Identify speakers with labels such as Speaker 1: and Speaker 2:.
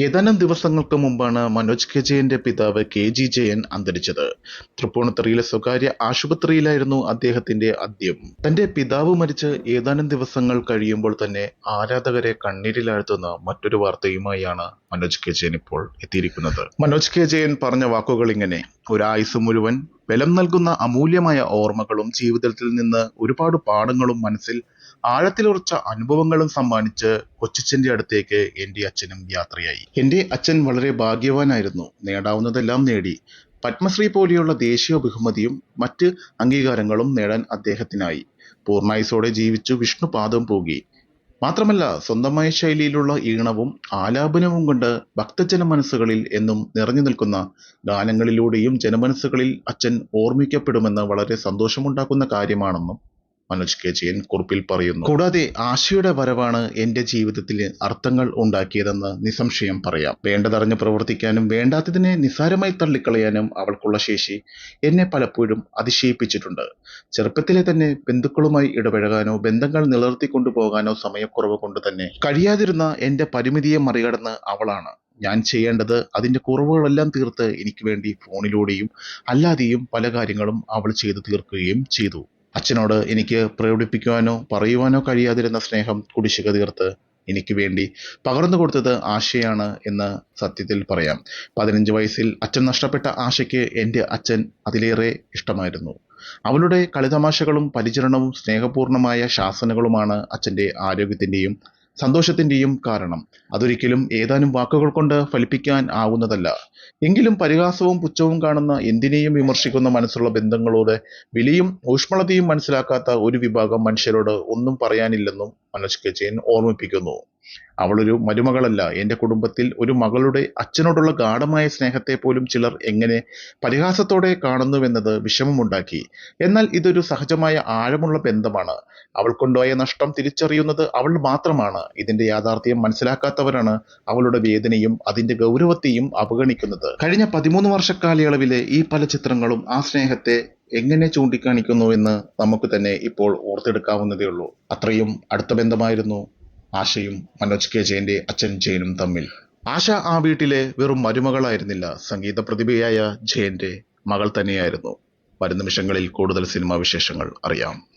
Speaker 1: ഏതാനും ദിവസങ്ങൾക്ക് മുമ്പാണ് മനോജ് കെ ജയന്റെ പിതാവ് കെ ജി ജയൻ അന്തരിച്ചത്. തൃപ്പൂണിത്തറയിലെ സ്വകാര്യ ആശുപത്രിയിലായിരുന്നു അദ്ദേഹത്തിന്റെ അന്ത്യം. തന്റെ പിതാവ് മരിച്ച് ഏതാനും ദിവസങ്ങൾ കഴിയുമ്പോൾ തന്നെ ആരാധകരെ കണ്ണീരിലാഴ്ത്തുന്ന മറ്റൊരു വാർത്തയുമായാണ് മനോജ് കെ ജയൻ ഇപ്പോൾ എത്തിയിരിക്കുന്നത്. മനോജ് കെ ജയൻ പറഞ്ഞ വാക്കുകൾ ഇങ്ങനെ ഒരായുസ് മുഴുവൻ ബലം നൽകുന്ന അമൂല്യമായ ഓർമ്മകളും ജീവിതത്തിൽ നിന്ന് ഒരുപാട് പാഠങ്ങളും മനസ്സിൽ ആഴത്തിലുറച്ച അനുഭവങ്ങളും സമ്മാനിച്ച് കൊച്ചിച്ചന്റെ അടുത്തേക്ക് എന്റെ അച്ഛനും യാത്രയായി. എന്റെ അച്ഛൻ വളരെ ഭാഗ്യവാനായിരുന്നു. നേടാവുന്നതെല്ലാം നേടി. പത്മശ്രീ പോലെയുള്ള ദേശീയ ബഹുമതിയും മറ്റ് അംഗീകാരങ്ങളും നേടാൻ അദ്ദേഹത്തിനായി. പൂർണായുസോടെ ജീവിച്ചു വിഷ്ണുപാദം പോകി. മാത്രമല്ല സ്വന്തമായ ശൈലിയിലുള്ള ഈണവും ആലാപനവും കൊണ്ട് ഭക്തജന മനസ്സുകളിൽ എന്നും നിറഞ്ഞു നിൽക്കുന്ന ഗാനങ്ങളിലൂടെയും ജനമനസ്സുകളിൽ അച്ഛൻ ഓർമ്മിക്കപ്പെടുമെന്ന് വളരെ സന്തോഷമുണ്ടാക്കുന്ന കാര്യമാണെന്നും മനോജ് കെ. ജയൻ കുറിപ്പിൽ പറയുന്നു. കൂടാതെ ആശയുടെ വരവാണ് എന്റെ ജീവിതത്തിൽ അർത്ഥങ്ങൾ ഉണ്ടാക്കിയതെന്ന് നിസ്സംശയം പറയാം. വേണ്ടതറിഞ്ഞ് പ്രവർത്തിക്കാനും വേണ്ടാത്തതിനെ നിസ്സാരമായി തള്ളിക്കളയാനും അവൾക്കുള്ള ശേഷി എന്നെ പലപ്പോഴും അതിശയിപ്പിച്ചിട്ടുണ്ട്. ചെറുപ്പത്തിലെ തന്നെ ബന്ധുക്കളുമായി ഇടപഴകാനോ ബന്ധങ്ങൾ നിലനിർത്തിക്കൊണ്ടുപോകാനോ സമയക്കുറവ് കൊണ്ട് തന്നെ കഴിയാതിരുന്ന എന്റെ പരിമിതിയെ മറികടന്ന് അവളാണ്. ഞാൻ ചെയ്യേണ്ടത് അതിന്റെ കുറവുകളെല്ലാം തീർത്ത് എനിക്ക് വേണ്ടി ഫോണിലൂടെയും അല്ലാതെയും പല കാര്യങ്ങളും അവൾ ചെയ്തു തീർക്കുകയും ചെയ്തു. അച്ഛനോട് എനിക്ക് പ്രകടിപ്പിക്കുവാനോ പറയുവാനോ കഴിയാതിരുന്ന സ്നേഹം കുടിശ്ശിക തീർത്ത് എനിക്ക് വേണ്ടി പകർന്നു കൊടുത്തത് ആശയാണ് എന്ന് സത്യത്തിൽ പറയാം. പതിനഞ്ച് വയസ്സിൽ അച്ഛൻ നഷ്ടപ്പെട്ട ആശയ്ക്ക് എന്റെ അച്ഛൻ അതിലേറെ ഇഷ്ടമായിരുന്നു. അവളുടെ കളിതമാശകളും പരിചരണവും സ്നേഹപൂർണമായ ശാസനകളുമാണ് അച്ഛന്റെ ആരോഗ്യത്തിന്റെയും സന്തോഷത്തിന്റെയും കാരണം. അതൊരിക്കലും ഏതാനും വാക്കുകൾ കൊണ്ട് ഫലിപ്പിക്കാൻ ആവുന്നതല്ല. എങ്കിലും പരിഹാസവും പുച്ഛവും കാണുന്ന എന്തിനേയും വിമർശിക്കുന്ന മനസ്സുള്ള ബന്ധങ്ങളോട് വിലയും ഊഷ്മളതയും മനസ്സിലാക്കാത്ത ഒരു വിഭാഗം മനുഷ്യരോട് ഒന്നും പറയാനില്ലെന്നും മനോജ് കെ ജയൻ ഓർമ്മിപ്പിക്കുന്നു. അവളൊരു മരുമകളല്ല. എന്റെ കുടുംബത്തിൽ ഒരു മകളുടെ അച്ഛനോടുള്ള ഗാഠമായ സ്നേഹത്തെ പോലും ചിലർ എങ്ങനെ പരിഹാസത്തോടെ കാണുന്നുവെന്നത് വിഷമമുണ്ടാക്കി. എന്നാൽ ഇതൊരു സഹജമായ ആഴമുള്ള ബന്ധമാണ്. അവൾക്കുണ്ടായ നഷ്ടം തിരിച്ചറിയുന്നത് അവൾ മാത്രമാണ്. ഇതിന്റെ യാഥാർത്ഥ്യം മനസ്സിലാക്കാത്തവരാണ് അവളുടെ വേദനയും അതിന്റെ ഗൗരവത്തെയും അവഗണിക്കുന്നത്. കഴിഞ്ഞ പതിമൂന്ന് വർഷക്കാലയളവിലെ ഈ പല ചിത്രങ്ങളും ആ സ്നേഹത്തെ എങ്ങനെ ചൂണ്ടിക്കാണിക്കുന്നു എന്ന് നമുക്ക് തന്നെ ഇപ്പോൾ ഓർത്തെടുക്കാവുന്നതേ ഉള്ളൂ അത്രയും അടുത്ത ബന്ധമായിരുന്നു ആശയും മനോജ് കെ ജയന്റെ അച്ഛൻ ജയനും തമ്മിൽ. ആശ ആ വീട്ടിലെ വെറും മരുമകളായിരുന്നില്ല. സംഗീത പ്രതിഭയായ ജയന്റെ മകൾ തന്നെയായിരുന്നു. വരും നിമിഷങ്ങളിൽ കൂടുതൽ സിനിമാ വിശേഷങ്ങൾ അറിയാം.